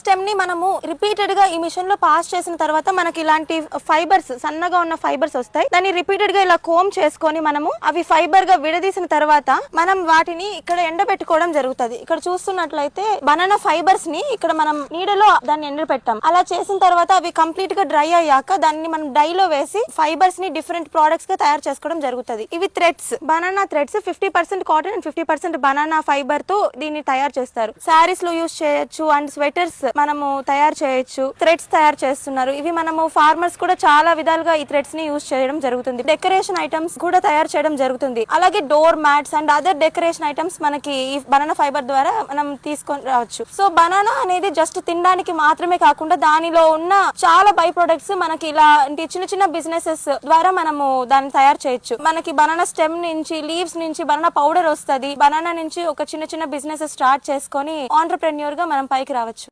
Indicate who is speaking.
Speaker 1: స్టెమ్ని మనము రిపీటెడ్గా ఈ మిషన్లో పాస్ చేసిన తర్వాత మనకి ఇలాంటి ఫైబర్స్ సన్నగా ఉన్న ఫైబర్స్ వస్తాయి. దాన్ని రిపీటెడ్గా ఇలా కోమ్ చేసుకొని మనము అవి ఫైబర్గా విడదీసిన తర్వాత మనం వాటిని ఇక్కడ ఎండబెట్టుకోవడం జరుగుతుంది. ఇక్కడ చూస్తున్నట్లయితే బనానా ఫైబర్స్ని ఇక్కడ మనం నీడలో దాన్ని ఎండబెట్టాం. అలా చేసిన తర్వాత అవి కంప్లీట్గా డ్రై అయ్యాక దాన్ని మనం డైలో వేసి ఫైబర్స్ని డిఫరెంట్ ప్రోడక్ట్స్గా తయారు చేసుకోవడం జరుగుతుంది. ఇవి threads banana threads fifty percent cotton and fifty percent banana ఫైబర్తో దీన్ని తయారు చేస్తారు. శారీస్లో యూస్ చేయొచ్చు అండ్ స్వెటర్స్ మనము తయారు చేయొచ్చు థ్రెడ్స్ తయారు చేస్తున్నారు. ఇవి మనము ఫార్మర్స్ కూడా చాలా విధాలుగా ఈ థ్రెడ్స్ని యూజ్ చేయడం జరుగుతుంది. డెకరేషన్ ఐటమ్స్ కూడా తయారు చేయడం జరుగుతుంది. అలాగే door mats and other decoration items మనకి ఈ బనానా ఫైబర్ ద్వారా మనం తీసుకొని రావచ్చు. సో బనానా అనేది జస్ట్ తినడానికి మాత్రమే కాకుండా దానిలో ఉన్న చాలా బై ప్రొడక్ట్స్ మనకి ఇలాంటి చిన్న చిన్న బిజినెసెస్ ద్వారా మనము దాన్ని తయారు చేయొచ్చు. మనకి బనానా స్టెమ్ నుంచి లీవ్స్ నుంచి బనానా పౌడర్ వస్తది. బనానా నుంచి ఒక చిన్న చిన్న బిజినెస్ స్టార్ట్ చేసుకొని ఆంటర్ప్రెన్యూర్గా మనం పైకి రావచ్చు.